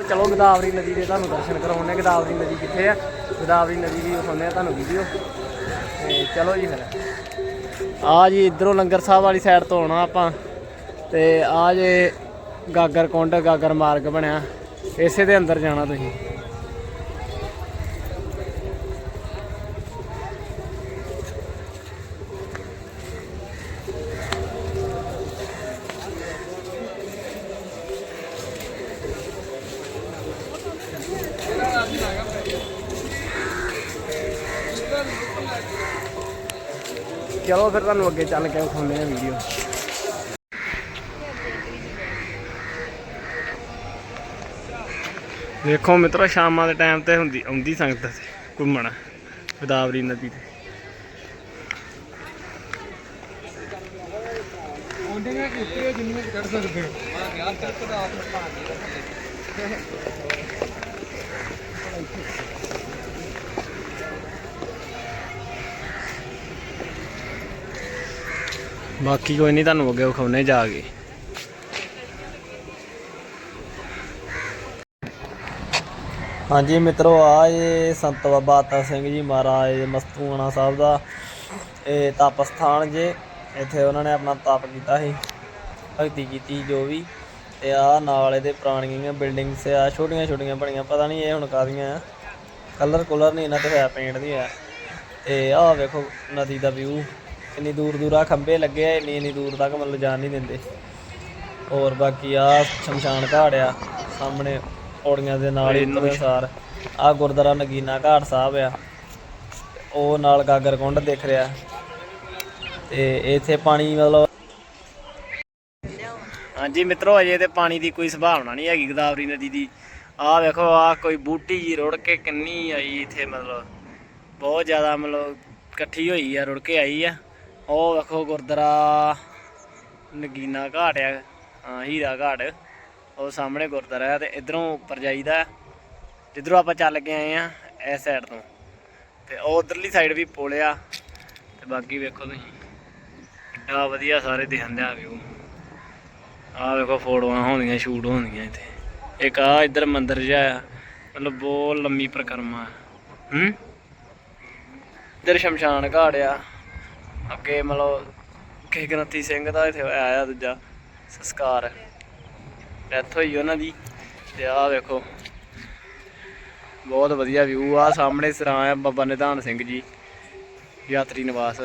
ਚਲੋ ਗੋਦਾਵਰੀ ਨਦੀ ਦੇ ਤੁਹਾਨੂੰ ਦਰਸ਼ਨ ਕਰਾਉਣੇ ਗੋਦਾਵਰੀ ਨਦੀ ਕਿੱਥੇ ਆ? ਗੋਦਾਵਰੀ ਨਦੀ ਦੀ ਵਿਖਾਉਂਦੇ ਆ ਤੁਹਾਨੂੰ ਵੀਡੀਓ ਤੇ ਚਲੋ ਜੀ ਫਿਰ। ਆ ਜੀ ਇਧਰੋਂ ਲੰਗਰ ਸਾਹਿਬ ਵਾਲੀ ਸਾਈਡ ਤੋਂ ਆਉਣਾ ਆਪਾਂ। ਤੇ ਆ ਜੇ ਗਾਗਰ ਕੁੰਡ, ਗਾਗਰ ਮਾਰਗ ਬਣਿਆ। ਇਸੇ ਦੇ ਅੰਦਰ ਜਾਣਾ ਤੁਸੀਂ। ਚਲੋ ਫਿਰ ਤੁਹਾਨੂੰ ਅੱਗੇ ਚੱਲ ਕੇ ਵਿਖਾਉਂਦੇ ਆ ਵੀਡੀਓ ਦੇਖੋ ਮਿੱਤਰੋ, ਸ਼ਾਮਾਂ ਦੇ ਟਾਈਮ ਤੇ ਹੁੰਦੀ ਆਉਂਦੀ ਸੰਗਤ ਘੁੰਮਣ, ਗੋਦਾਵਰੀ ਨਦੀ ਤੇ। ਆਉਂਦੀਆਂ ਕੀਤੇ ਜਿੰਨੀਆਂ ਕੱਢ ਸਕਦੇ ਹੋ ਬਾਕੀ ਕੋਈ ਨਹੀਂ ਤੁਹਾਨੂੰ ਅੱਗੇ ਵਿਖਾਉਣੇ ਜਾ ਕੇ। ਹਾਂਜੀ ਮਿੱਤਰੋ, ਆ ਇਹ ਸੰਤ ਬਾਬਾ ਆਤਾ ਸਿੰਘ ਜੀ ਮਹਾਰਾਜ ਮਸਤੂਆਣਾ ਸਾਹਿਬ ਦਾ ਇਹ ਤਪ ਸਥਾਨ ਜੇ। ਇੱਥੇ ਉਹਨਾਂ ਨੇ ਆਪਣਾ ਤਪ ਕੀਤਾ ਸੀ, ਭਗਤੀ ਕੀਤੀ ਜੋ ਵੀ। ਤੇ ਆ ਨਾਲ ਇਹਦੇ ਪੁਰਾਣੀਆਂ ਬਿਲਡਿੰਗਸ ਆ ਛੋਟੀਆਂ ਛੋਟੀਆਂ ਬਣੀਆਂ, ਪਤਾ ਨਹੀਂ ਇਹ ਹੁਣ ਕਾਦੀਆਂ ਆ। ਕਲਰ ਕੁਲਰ ਨਹੀਂ ਇਹਨਾਂ ਤੇ ਹੋਇਆ ਪੇਂਟ ਨਹੀਂ ਹੋਇਆ ਤੇ ਆਹ ਵੇਖੋ ਨਦੀ ਦਾ ਵਿਊ ਇੰਨੀ ਦੂਰ ਦੂਰ ਆ ਖੰਭੇ ਲੱਗੇ ਆ ਇੰਨੀ ਇੰਨੀ ਦੂਰ ਤੱਕ ਮਤਲਬ ਜਾਣ ਨਹੀਂ ਦਿੰਦੇ। ਹੋਰ ਬਾਕੀ ਆ ਸ਼ਮਸ਼ਾਨ ਘਾਟ ਆ ਸਾਹਮਣੇ ਪੌੜੀਆਂ ਦੇ ਨਾਲ ਹੀ ਅਨੁਸਾਰ ਆ ਗੁਰਦੁਆਰਾ ਨਗੀਨਾ ਘਾਟ ਸਾਹਿਬ ਆ। ਉਹ ਨਾਲ ਗਾਗਰ ਕੁੰਡ ਦਿਖ ਰਿਹਾ। ਤੇ ਇੱਥੇ ਪਾਣੀ ਮਤਲਬ ਹਾਂਜੀ ਮਿੱਤਰੋ ਅਜੇ ਤੇ ਪਾਣੀ ਦੀ ਕੋਈ ਸੰਭਾਵਨਾ ਨਹੀਂ ਹੈਗੀ ਗੋਦਾਵਰੀ ਨਦੀ ਦੀ। ਆਹ ਵੇਖੋ ਆਹ ਕੋਈ ਬੂਟੀ ਜੀ ਰੁੜ ਕੇ ਕਿੰਨੀ ਆਈ ਇੱਥੇ ਮਤਲਬ। ਬਹੁਤ ਜ਼ਿਆਦਾ ਮਤਲਬ ਇਕੱਠੀ ਹੋਈ ਆ ਰੁੜ ਕੇ ਆਈ ਆ। ਉਹ ਵੇਖੋ ਗੁਰਦੁਆਰਾ ਨਗੀਨਾ ਘਾਟ ਆ, ਹਾਂ, ਹੀਰਾ ਘਾਟ। ਉਹ ਸਾਹਮਣੇ ਗੁਰਦੁਆਰਾ ਆ ਤੇ ਇਧਰੋਂ ਉੱਪਰ ਜਾਈਦਾ। ਜਿੱਧਰੋਂ ਆਪਾਂ ਚੱਲ ਕੇ ਆਏ ਆ, ਇਸ ਸਾਈਡ ਤੋਂ। ਤੇ ਉਹ ਉਧਰਲੀ ਸਾਈਡ ਵੀ ਪੁਲ ਆ। ਤੇ ਬਾਕੀ ਵੇਖੋ ਤੁਸੀਂ ਕਿੰਨਾ ਵਧੀਆ ਸਾਰੇ ਦਿਖਦੇ ਆ ਵਿਊ ਆਹ ਵੇਖੋ ਫੋਟੋਆਂ ਹੋਣਗੀਆਂ ਸ਼ੂਟ ਹੋਣਗੀਆਂ ਇੱਥੇ। ਇੱਕ ਆ ਇੱਧਰ ਮੰਦਿਰ ਜਿਹਾ ਆ, ਮਤਲਬ ਬਹੁਤ ਲੰਮੀ ਪ੍ਰਕਰਮਾ ਆ। ਹੂੰ? ਇੱਧਰ ਸ਼ਮਸ਼ਾਨ ਘਾਟ ਆ। ਅੱਗੇ ਮਤਲਬ ਕਿਸੇ ਗ੍ਰੰਥੀ ਸਿੰਘ ਦਾ ਇੱਥੇ ਹੋਇਆ ਦੂਜਾ, ਸੰਸਕਾਰ। ਡੈਥ ਹੋਈ ਉਹਨਾਂ ਦੀ ਤੇ ਆਹ ਵੇਖੋ। ਬਹੁਤ ਵਧੀਆ ਵਿਊ ਆ, ਸਾਹਮਣੇ ਸਰਾਂ ਆ ਬਾਬਾ ਨਿਧਾਨ ਸਿੰਘ ਜੀ, ਯਾਤਰੀ ਨਿਵਾਸ।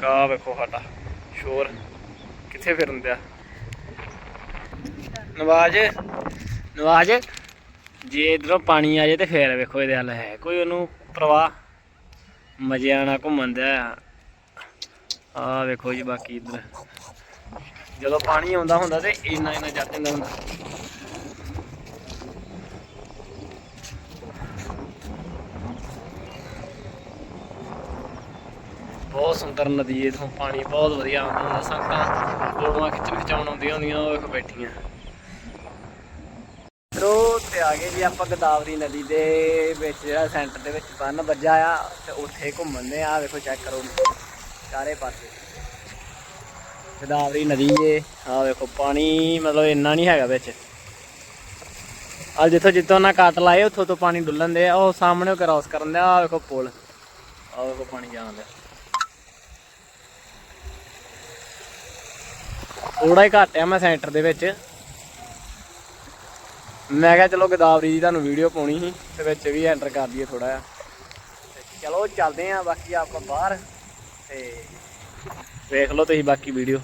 ਕਾ ਵੇਖੋ ਸਾਡਾ, ਸ਼ੋਰ ਕਿੱਥੇ ਫਿਰਨ ਦਿਆ? ਨਵਾਜ ਨਵਾਜ। ਜੇ ਇਧਰੋਂ ਪਾਣੀ ਆ ਜਾਏ ਤੇ ਫੇਰ ਵੇਖੋ ਇਹਦੇ ਹੱਲ ਹੈ। ਕੋਈ ਉਹਨੂੰ ਪ੍ਰਵਾਹ ਮਜ਼ੇ ਆਣਾ ਘੁੰਮਣ ਦਾ ਆ ਵੇਖੋ ਜੀ ਬਾਕੀ ਇਧਰ। ਜਦੋਂ ਪਾਣੀ ਆਉਂਦਾ ਹੁੰਦਾ ਤੇ ਇੰਨਾ ਇੰਨਾ ਚੜ ਜਾਂਦਾ ਹੁੰਦਾ। ਬਹੁਤ ਸੁੰਦਰ ਨਦੀ ਹੈ ਇਥੋਂ, ਪਾਣੀ ਬਹੁਤ ਵਧੀਆ ਆਉਂਦਾ ਹੁੰਦਾ ਸੰਗਤਾਂ ਫੋਟੋਆਂ ਖਿੱਚਣ ਖਿਚਾਉਣ ਆਉਂਦੀਆਂ ਹੁੰਦੀਆਂ ਉਹ ਵੇਖੋ ਬੈਠੀਆਂ। ਆ ਗਏ ਜੀ, ਆਪਾਂ ਗੋਦਾਵਰੀ ਨਦੀ ਦੇ ਵਿੱਚ ਜਿਹੜਾ ਸੈਂਟਰ ਦੇ ਵਿੱਚ ਬੰਨ ਵੱਜਾ ਆ, ਤੇ ਉੱਥੇ ਘੁੰਮਣ ਆ, ਵੇਖੋ ਚੈੱਕ ਕਰੋ। ਚਾਰੇ ਪਾਸੇ। ਗੋਦਾਵਰੀ ਨਦੀ ਏ ਆ ਵੇਖੋ, ਪਾਣੀ ਮਤਲਬ ਇੰਨਾ ਨਹੀਂ ਹੈਗਾ ਵਿੱਚ। ਆ ਜਿੱਥੋਂ ਜਿੱਥੋਂ ਨਾ ਕੱਟ ਲਾਏ ਉੱਥੋਂ ਤੋਂ ਪਾਣੀ ਡੁੱਲਣ ਦੇ ਆ, ਉਹ ਸਾਹਮਣੇ ਕ੍ਰਾਸ ਕਰਨ ਦੇ ਆ ਵੇਖੋ ਪੁਲ। ਆ ਵੇਖੋ ਪਾਣੀ ਜਾਣ ਦੇ। ਥੋੜਾ ਹੀ ਘੱਟ ਆ ਮੈਂ ਸੈਂਟਰ ਦੇ ਵਿੱਚ। ਮੈਂ ਕਿਹਾ ਚਲੋ ਗੋਦਾਵਰੀ ਦੀ ਤੁਹਾਨੂੰ ਵੀਡੀਓ ਪਾਉਣੀ ਸੀ, ਤੇ ਵਿੱਚ ਵੀ ਐਂਟਰ ਕਰ ਦਈਏ ਥੋੜਾ ਜਿਹਾ। ਚਲੋ ਚੱਲਦੇ ਆਂ ਬਾਕੀ ਆਪਾਂ ਬਾਹਰ, ਤੇ ਵੇਖ ਲਓ ਤੁਸੀਂ ਬਾਕੀ ਵੀਡੀਓ